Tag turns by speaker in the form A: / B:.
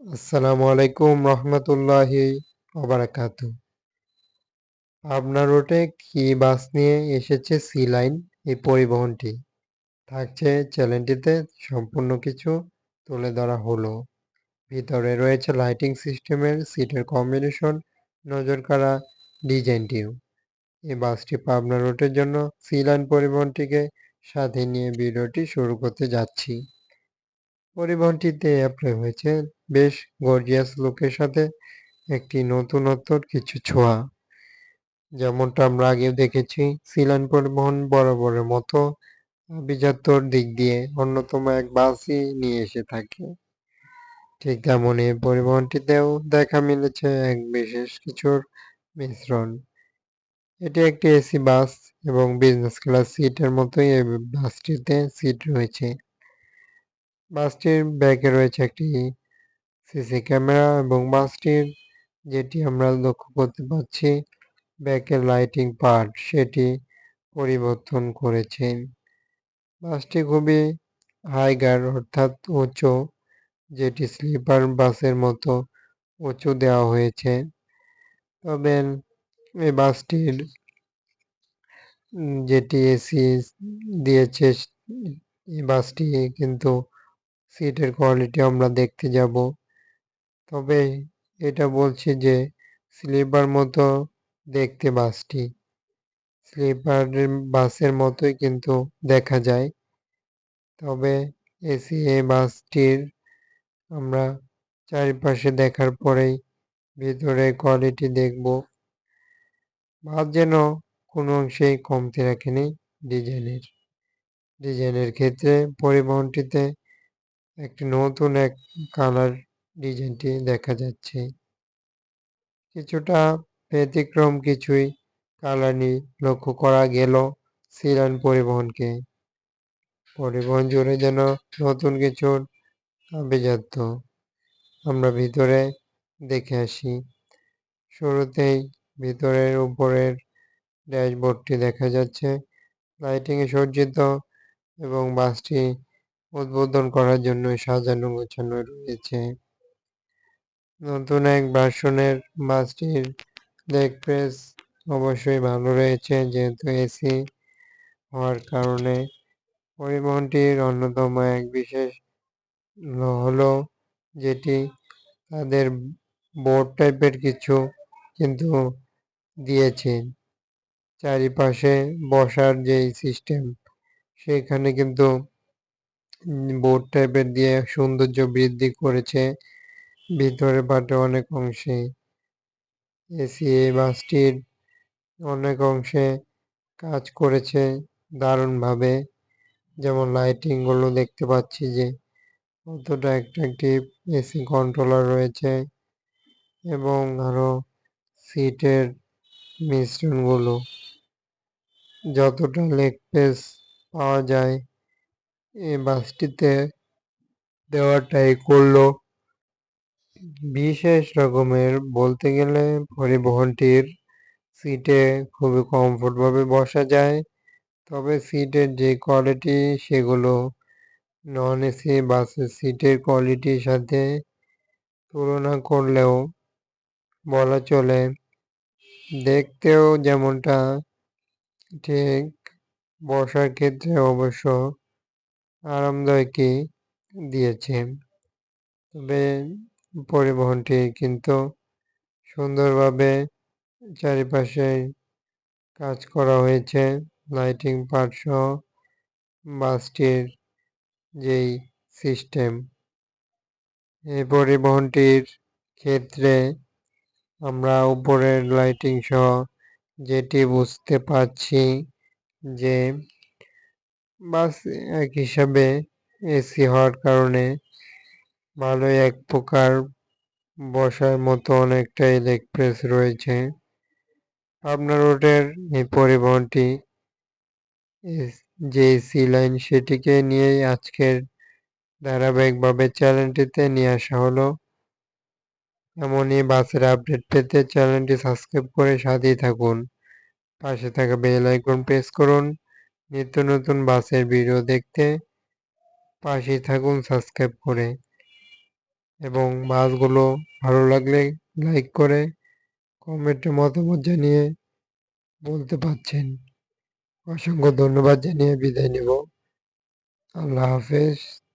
A: আসসালামু আলাইকুম রহমতুল্লাহি ওবারাকাতু পাবনা রোডে কি বাস নিয়ে এসেছে সি লাইন এই পরিবহনটি? থাকছে চ্যানেলটিতে সম্পূর্ণ কিছু তুলে ধরা হলো। ভিতরে রয়েছে লাইটিং সিস্টেমের সিটের কম্বিনেশন, নজর কাড়া ডিজাইনটিও। এই বাসটি পাবনা রোডের জন্য সি লাইন পরিবহনটিকে সাথে নিয়ে ভিডিওটি শুরু করতে যাচ্ছি। পরিবহনটিতে অ্যাপ্লাই হয়েছে। বেশ গর্জিয়াস লুকের সাথে একটি নতুনত্বর কিছু ছোঁয়া। যেমনটা আমরা আগেও দেখেছি সিলান পরিবহন বরাবরের মতো আভিজাত্যর দিক দিয়ে অন্যতম এক বাসই নিয়ে এসে থাকে। ঠিক তেমনই পরিবহনটিতেও দেখা মিলেছে এক বিশেষ কিছুর মিশ্রণ। এটি একটি এসি বাস এবং বিজনেস ক্লাস সিটের মতোই এই বাসটিতে সিট রয়েছে। বাসটির ব্যাগে রয়েছে একটি সিসি ক্যামেরা এবং বাসটির যেটি আমরা লক্ষ্য করতে পারছি ব্যাকের লাইটিং পার্ট সেটি পরিবর্তন করেছেন বাসটি খুবই হাইগার অর্থাৎ উঁচু, যেটি স্লিপার বাসের মতো উঁচু দেওয়া হয়েছে। তবে এই বাসটির যেটি এসি দিয়েছে, এই বাসটি কিন্তু সিটের কোয়ালিটি আমরা দেখতে যাব। তবে এটা বলছি যে, স্লিপার মতো দেখতে বাসটি। স্লিপার বাসের মতোই কিন্তু দেখা যায়। তবে এসি এই বাসটির আমরা চারিপাশে দেখার পরেই ভিতরে কোয়ালিটি দেখব। বাস যেন কোনো অংশেই কমতি রাখেনি ডিজাইনের ডিজাইনের ক্ষেত্রে পরিবহনটিতে একটি নতুন এক কালার ডিজাইনটি দেখা যাচ্ছে। কিছুটা ব্যতিক্রম কিছুই কালানি লক্ষ্য করা গেল সিরান পরিবহনকে। পরিবহন জুড়ে যেন নতুন কিছুর আভিজাত্য। আমরা ভিতরে দেখে আসি। শুরুতেই ভিতরের উপরের ড্যাশবোর্ডটি দেখা যাচ্ছে। লাইটিংয়ে সজ্জিত এবং বাসটি উদ্বোধন করার জন্য সাজানো গোছানো রয়েছে। নতুন এক ভার্সনের বাসটির লেগ প্রেস অবশ্যই ভালো রয়েছে, যেহেতু এসি হওয়ার কারণে পরিবহনটির অন্যতম এক বিশেষ হলো যেটি তাদের বোর্ড টাইপের কিছু কিন্তু দিয়েছে। চারিপাশে বসার যে সিস্টেম, সেখানে কিন্তু বোর্ড টাইপের দিয়ে সৌন্দর্য বৃদ্ধি করেছে। ভিতরে পাটে অনেক অংশে এসি এই বাসটির অনেক অংশে কাজ করেছে দারুণভাবে। যেমন লাইটিংগুলো দেখতে পাচ্ছি যে কতটা অ্যাট্রাকটিভ এসি কন্ট্রোলার রয়েছে এবং আরও সিটের মিশ্রণগুলো। যতটা লেগ পেস পাওয়া যায় বাসটিতে দেওয়াটাই করল। বিশেষ রকমের বলতে গেলে পরিবহনটির সিটে খুবই কমফোর্টভাবে বসা যায়, তবে সিটের যে কোয়ালিটি সেগুলো নন এসি বাসের সিটের কোয়ালিটির সাথে তুলনা করলেও বলা চলে, দেখতেও যেমনটা ঠিক, বসার ক্ষেত্রে অবশ্য আরামদায়কই দিয়েছে। তবে পরিবহনটি কিন্তু সুন্দরভাবে চারিপাশে কাজ করা হয়েছে। লাইটিং পার্ট সহ বাসটির যেই সিস্টেম, এই পরিবহনটির ক্ষেত্রে আমরা উপরের লাইটিং সহ যেটি বুঝতে পারছি যে বাস এক হিসাবে এসি হওয়ার কারণে ভালোই এক প্রকার বসার মতো অনেকটাই লেগ প্রেস রয়েছে। পাবনা রোডের এই পরিবহনটি যে সি লাইন সেটিকে নিয়েই আজকের ধারাবাহিকভাবে চ্যানেলটিতে নিয়ে আসা হলো। এমনই বাসের আপডেট পেতে চ্যানেলটি সাবস্ক্রাইব করে সাথেই থাকুন। পাশে থাকা বেল আইকন প্রেস করুন। নিত্য নতুন বাসের ভিডিও দেখতে পাশে থাকুন সাবস্ক্রাইব করে। এবং বাসগুলো ভালো লাগলে লাইক করে কমেন্টে মতামত জানিয়ে বলতে পারছেন। অসংখ্য ধন্যবাদ জানিয়ে বিদায় নেব। আল্লাহ হাফেজ।